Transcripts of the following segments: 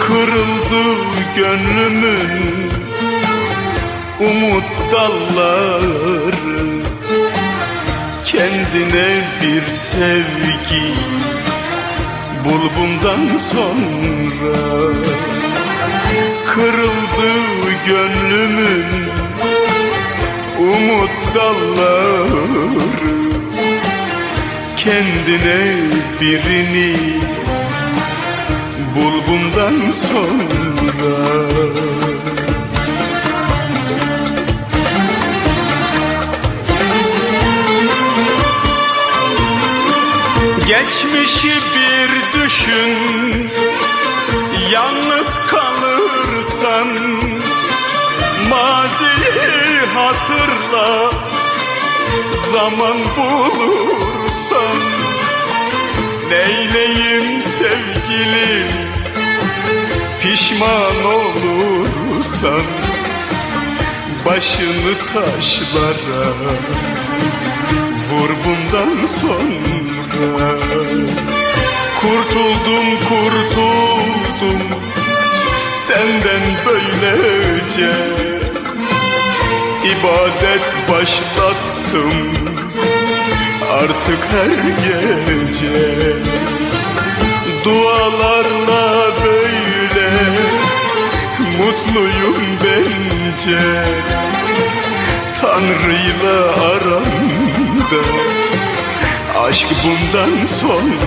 Kırıldı gönlümün Umut dalları. Kendine bir sevgi Bul bundan sonra. Kırıldı gönlümün Umut dalları. Kendine birini bundan sonra. Geçmişi bir düşün Yalnız kalırsan. Maziyi hatırla Zaman bulursan. Neyleyim sevgilim Pişman olursan Başını taşlara Vur bundan sonra. Kurtuldum kurtuldum Senden böylece. İbadet başlattım artık her gece. Dualarla mutluyum bence. Tanrı'yla aramda aşk bundan sonra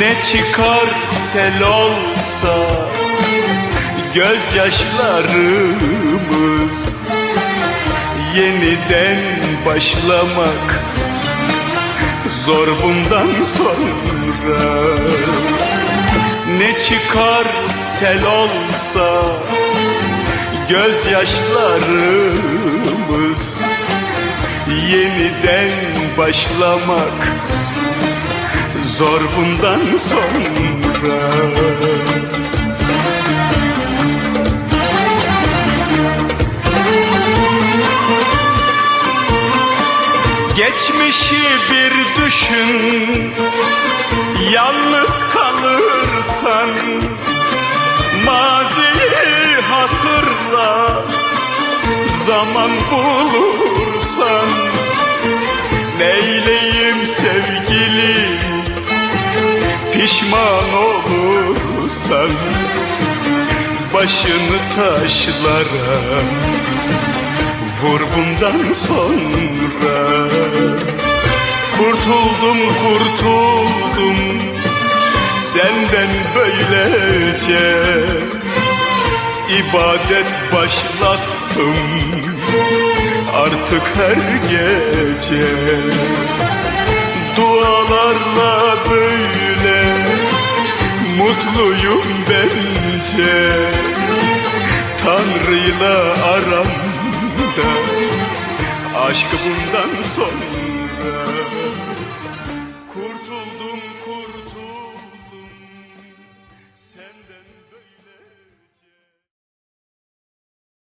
Ne çıkar sel olsa gözyaşlarımız Yeniden başlamak zor bundan sonra. Ne çıkar sel olsa gözyaşlarımız yeniden başlamak zor bundan sonra. Geçmişi bir düşün Yalnız kalırsan. Maziyi hatırla Zaman bulursan. Neyleyim sevgilim Pişman olursan Başını taşlara Vur bundan sonra. Kurtuldum kurtuldum Senden böylece. İbadet başlattım Artık her gece. Dualarla böyle Mutluyum bence. Tanrı'yla aramda. Aşkı bundan sonra